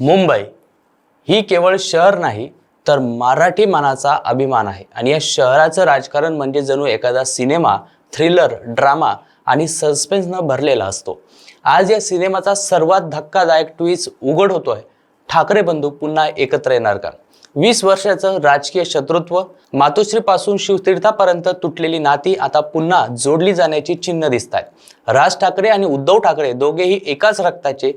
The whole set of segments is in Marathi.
मुंबई ही केवळ शहर नाही तर मराठी मानाचा अभिमान आहे. आणि या शहराचं राजकारण म्हणजे जणू एखादा सिनेमा थ्रिलर ड्रामा आणि सस्पेन्सनं भरलेला असतो. आज या सिनेमाचा सर्वात धक्कादायक ट्विस्ट उघड होतोय. ठाकरे बंधू पुन्हा एकत्र येणार का? वीस वर्षाचं राजकीय शत्रुत्व मातोश्रीपासून शिवतीर्थापर्यंत तुटलेली नाती आता पुन्हा जोडली जाण्याची चिन्ह दिसत आहेत राज ठाकरे आणि उद्धव ठाकरे दोघेही एकाच रक्ताचे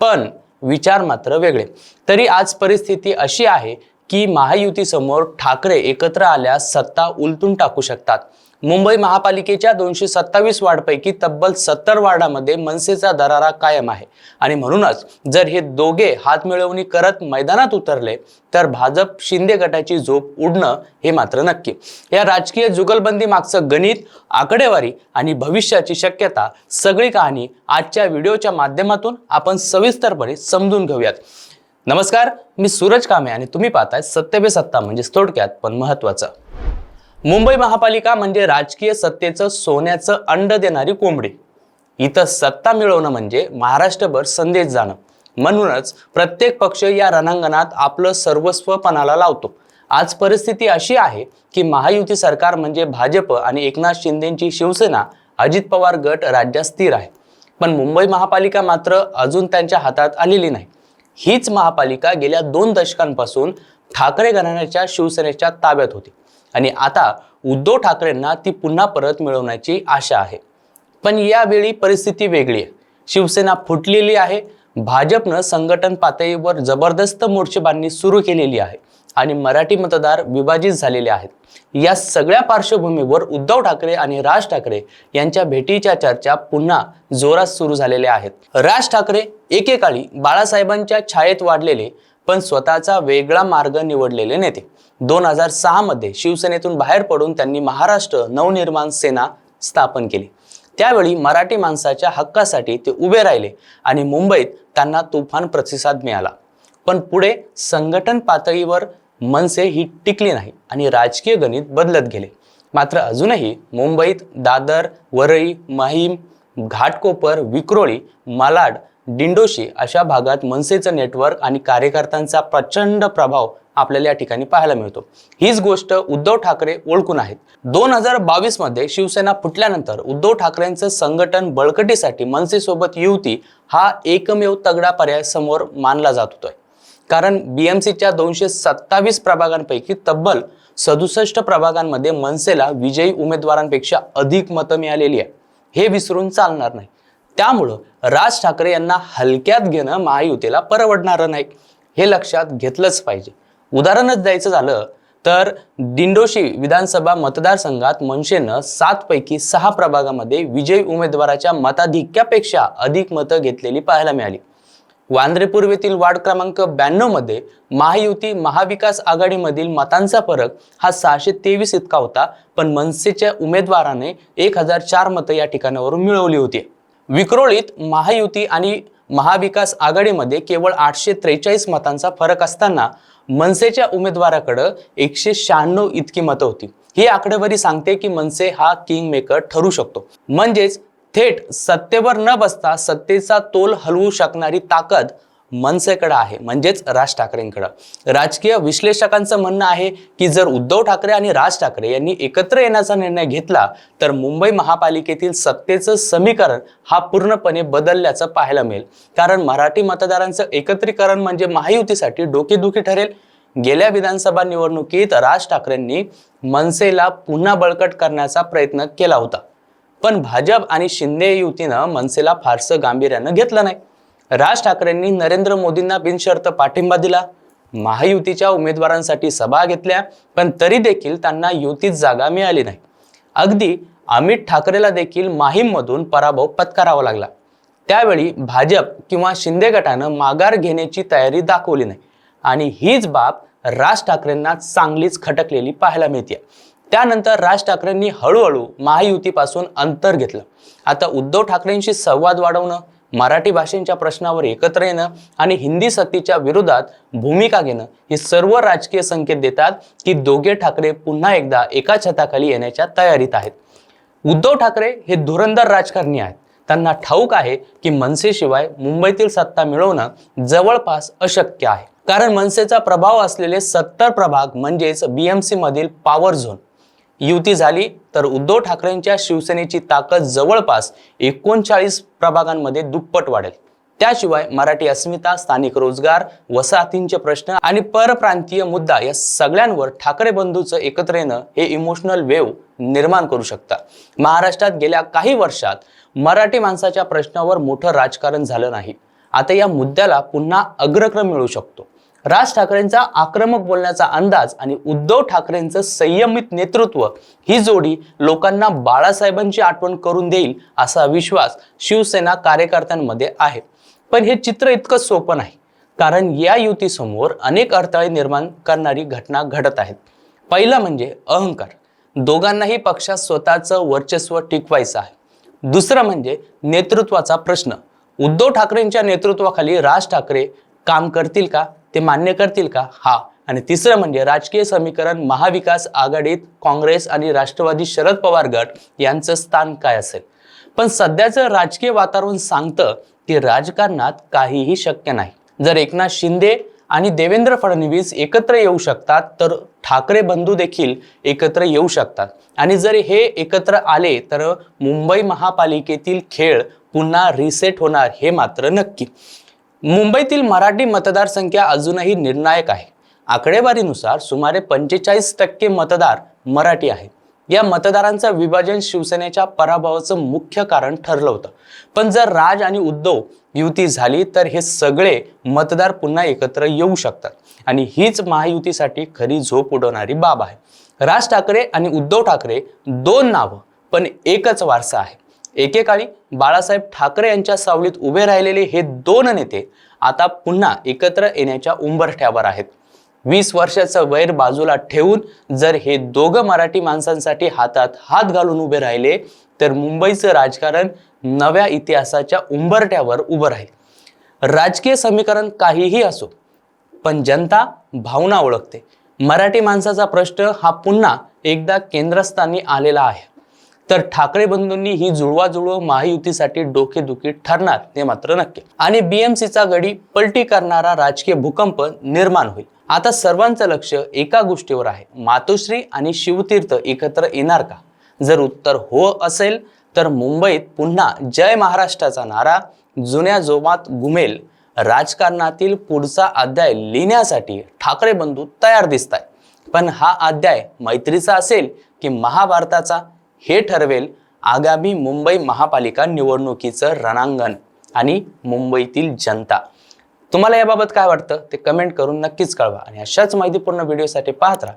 पण विचार मात्र वेगळे. तरी आज परिस्थिती अशी आहे की महायुतीसमोर ठाकरे एकत्र आल्यास सत्ता उलटून टाकू शकतात. मुंबई महापालिकेच्या दोनशे सत्तावीस वार्डपैकी तब्बल सत्तर वार्डामध्ये मनसेचा दरारा कायम आहे. आणि म्हणूनच जर हे दोघे हात मिळवणी करत मैदानात उतरले तर भाजप शिंदे गटाची झोप उडणं हे मात्र नक्की. या राजकीय जुगलबंदी मागचं गणित आकडेवारी आणि भविष्याची शक्यता सगळी कहाणी आजच्या व्हिडिओच्या माध्यमातून आपण सविस्तरपणे समजून घेऊयात. नमस्कार मी सूरज कामे आणि तुम्ही पाहताय सत्य सत्ता म्हणजे थोडक्यात पण महत्वाचं. मुंबई महापालिका म्हणजे राजकीय सत्तेचं सोन्याचं अंड देणारी कोंबडी. इथं सत्ता मिळवणं म्हणजे महाराष्ट्रभर संदेश जाणं. म्हणूनच प्रत्येक पक्ष या रणांगणात आपलं सर्वस्वपणाला लावतो. आज परिस्थिती अशी आहे की महायुती सरकार म्हणजे भाजप आणि एकनाथ शिंदेची शिवसेना अजित पवार गट राज्यात स्थिर आहे. पण मुंबई महापालिका मात्र अजून त्यांच्या हातात आलेली नाही. हीच महापालिका गेल्या दोन दशकांपासून ठाकरे घराण्याच्या शिवसेनेच्या ताब्यात होती. आणि आता उद्धव ठाकरेंना ती पुन्हा परत मिळवण्याची आशा आहे. पण यावेळी परिस्थिती वेगळी आहे. शिवसेना फुटलेली आहे. भाजपनं संघटन पातळीवर जबरदस्त मोर्चेबांधणी सुरू केलेली आहे. आणि मराठी मतदार विभाजित झालेले आहेत. या सगळ्या पार्श्वभूमीवर उद्धव ठाकरे आणि राज ठाकरे यांच्या भेटीच्या चर्चा पुन्हा जोरात सुरू झालेल्या आहेत. राज ठाकरे एकेकाळी बाळासाहेबांच्या छायेत वाढलेले पण स्वतःचा वेगळा मार्ग निवडलेले नेते. दोन हजार सहामध्ये शिवसेनेतून बाहेर पडून त्यांनी महाराष्ट्र नवनिर्माण सेना स्थापन केली. त्यावेळी मराठी माणसाच्या हक्कासाठी ते उभे राहिले आणि मुंबईत त्यांना तुफान प्रतिसाद मिळाला. पण पुढे संघटन पातळीवर मनसे ही टिकली नाही आणि राजकीय गणित बदलत गेले. मात्र अजूनही मुंबईत दादर वरळी माहीम घाटकोपर विक्रोळी मालाड दिंडोशी अशा भागात मनसेचं नेटवर्क आणि कार्यकर्त्यांचा प्रचंड प्रभाव आपल्याला या ठिकाणी पाहायला मिळतो. हीच गोष्ट उद्धव ठाकरे ओळखून आहेत. दोन हजार बावीसमध्ये शिवसेना फुटल्यानंतर उद्धव ठाकरेंचं संघटन बळकटीसाठी मनसेसोबत युती हा एकमेव तगडा पर्याय समोर मानला जात होतोय. कारण बीएमसीच्या दोनशे सत्तावीस प्रभागांपैकी तब्बल सदुसष्ट प्रभागांमध्ये मनसेला विजयी उमेदवारांपेक्षा अधिक मतं मिळालेली आहे. हे विसरून चालणार नाही. त्यामुळं राज ठाकरे यांना हलक्यात घेणं महायुतीला परवडणारं नाही. हे लक्षात घेतलंच पाहिजे. उदाहरणच द्यायचं झालं तर दिंडोशी विधानसभा मतदारसंघात मनसेनं सातपैकी सहा प्रभागामध्ये विजयी उमेदवाराच्या मताधिक्यापेक्षा अधिक मतं घेतलेली पाहायला मिळाली. वांद्रे पूर्वेतील वार्ड क्रमांक ब्याण्णवमध्ये महायुती महाविकास आघाडीमधील मतांचा फरक हा सहाशे तेवीस इतका होता पण मनसेच्या उमेदवाराने एक हजार चार मतं या ठिकाणावरून मिळवली होती. विक्रोळीत महायुती आणि महाविकास आघाडीमध्ये केवळ आठशे त्रेचाळीस मतांचा फरक असताना मनसेच्या उमेदवाराकडं एकशे शहाण्णव इतकी मतं होती. ही आकडेवारी सांगते की मनसे हा किंग मेकर ठरू शकतो. म्हणजेच थेट सत्तेवर न बसता सत्तेचा तोल हलवू शकणारी ताकद मनसेकडं आहे म्हणजेच राज ठाकरेंकडं. राजकीय विश्लेषकांचं म्हणणं आहे की जर उद्धव ठाकरे आणि राज ठाकरे यांनी एकत्र येण्याचा निर्णय घेतला तर मुंबई महापालिकेतील सत्तेचं समीकरण हा पूर्णपणे बदलल्याचं पाहायला मिळेल. कारण मराठी मतदारांचं एकत्रीकरण म्हणजे महायुतीसाठी डोकेदुखी ठरेल. गेल्या विधानसभा निवडणुकीत राज ठाकरेंनी मनसेला पुन्हा बळकट करण्याचा प्रयत्न केला होता. पण भाजप आणि शिंदे युतीनं मनसेला फारसं गांभीर्यानं घेतलं नाही. राज ठाकरेंनी नरेंद्र मोदींना बिनशर्त पाठिंबा दिला. महायुतीच्या उमेदवारांसाठी सभा घेतल्या पण तरी देखील त्यांना युतीत जागा मिळाली नाही. अगदी अमित ठाकरेला देखील माहीममधून पराभव पत्करावा लागला. त्यावेळी भाजप किंवा शिंदे गटानं माघार घेण्याची तयारी दाखवली नाही. आणि हीच बाब राज ठाकरेंना चांगलीच खटकलेली पाहायला मिळते त्यानंतर राज ठाकरेंनी हळूहळू महायुतीपासून अंतर घेतलं. आता उद्धव ठाकरेंशी संवाद वाढवणं मराठी भाषेच्या प्रश्नावर एकत्र येणं आणि हिंदी सक्तीच्या विरोधात भूमिका घेणं हे सर्व राजकीय संकेत देतात की दोघे ठाकरे पुन्हा एकदा एका छताखाली येण्याच्या तयारीत आहेत. उद्धव ठाकरे हे धुरंधर राजकारणी आहेत. त्यांना ठाऊक आहे की मनसेशिवाय मुंबईतील सत्ता मिळवणं जवळपास अशक्य आहे. कारण मनसेचा प्रभाव असलेले सत्तर प्रभाग म्हणजेच बीएमसी मधील पॉवर झोन युती झाली तर उद्धव ठाकरेंच्या शिवसेनेची ताकद जवळपास एकोणचाळीस प्रभागांमध्ये दुप्पट वाढेल. त्याशिवाय मराठी अस्मिता स्थानिक रोजगार वसाहतींचे प्रश्न आणि परप्रांतीय मुद्दा या सगळ्यांवर ठाकरे बंधूचं एकत्र येणं हे इमोशनल वेव्ह निर्माण करू शकतात. महाराष्ट्रात गेल्या काही वर्षात मराठी माणसाच्या प्रश्नावर मोठं राजकारण झालं नाही. आता या मुद्द्याला पुन्हा अग्रक्रम मिळू शकतो. राज ठाकरेंचा आक्रमक बोलण्याचा अंदाज आणि उद्धव ठाकरेंचं संयमित नेतृत्व ही जोडी लोकांना बाळासाहेबांची आठवण करून देईल असा विश्वास शिवसेना कार्यकर्त्यांमध्ये आहे. पण हे चित्र इतकं सोपं नाही कारण या युतीसमोर अनेक अडथळे निर्माण करणारी घटना घडत आहेत. पहिलं म्हणजे अहंकार. दोघांनाही पक्षात स्वतःचं वर्चस्व टिकवायचं आहे. दुसरं म्हणजे नेतृत्वाचा प्रश्न. उद्धव ठाकरेंच्या नेतृत्वाखाली राज ठाकरे काम करतील का? ते मान्य करतील का? हा. आणि तिसरं म्हणजे राजकीय समीकरण महाविकास आघाडीत काँग्रेस आणि राष्ट्रवादी शरद पवार गट यांचं स्थान काय असेल? पण सध्याचं राजकीय वातावरण सांगतं की राजकारणात काहीही शक्य नाही. जर एकनाथ शिंदे आणि देवेंद्र फडणवीस एकत्र येऊ शकतात तर ठाकरे बंधू देखील एकत्र येऊ शकतात. आणि जर हे एकत्र आले तर मुंबई महापालिकेतील खेळ पुन्हा रिसेट होणार हे मात्र नक्की. मुंबईतील मराठी मतदारसंख्या अजूनही निर्णायक आहे. आकडेवारीनुसार सुमारे पंचेचाळीस टक्के मतदार मराठी आहे. या मतदारांचं विभाजन शिवसेनेच्या पराभवाचं मुख्य कारण ठरलं होतं. पण जर राज आणि उद्धव युती झाली तर हे सगळे मतदार पुन्हा एकत्र येऊ शकतात. आणि हीच महायुतीसाठी खरी झोप उडवणारी बाब आहे. राज ठाकरे आणि उद्धव ठाकरे दोन नावं पण एकच वारसा आहे. एकेकाळी बाळासाहेब ठाकरे यांच्या सावलीत उभे राहिलेले हे दोन नेते आता पुन्हा एकत्र येण्याच्या उंबरठ्यावर आहेत. वीस वर्षाचं वैर बाजूला ठेवून जर हे दोघं मराठी माणसांसाठी हातात हात घालून उभे राहिले तर मुंबईचं राजकारण नव्या इतिहासाच्या उंबरठ्यावर उभं राहील. राजकीय समीकरण काहीही असो पण जनता भावना ओळखते. मराठी माणसाचा प्रश्न हा पुन्हा एकदा केंद्रस्थानी आलेला आहे. तर ठाकरे बंधूंनी ही जुळवाजुळव महायुतीसाठी डोकेदुखी ठरणार ते मात्र नक्की. आणि बीएमसीचा गडी पलटी करणारा राजकीय भूकंप निर्माण होईल. आता सर्वांचं लक्ष एका गोष्टीवर आहे. मातोश्री आणि शिवतीर्थ एकत्र येणार का? जर उत्तर हो असेल तर मुंबईत पुन्हा जय महाराष्ट्राचा नारा जुन्या जोमात घुमेल. राजकारणातील पुढचा अध्याय लिहिण्यासाठी ठाकरे बंधू तयार दिसत आहेत पण हा अध्याय मैत्रीचा असेल की महाभारताचा? हे ठरवेल आगामी मुंबई महापालिका निवडणुकीचं रणांगण आणि मुंबईतील जनता. तुम्हाला याबाबत काय वाटतं ते कमेंट करून नक्कीच कळवा आणि अशाच माहितीपूर्ण व्हिडिओसाठी पाहत राहा.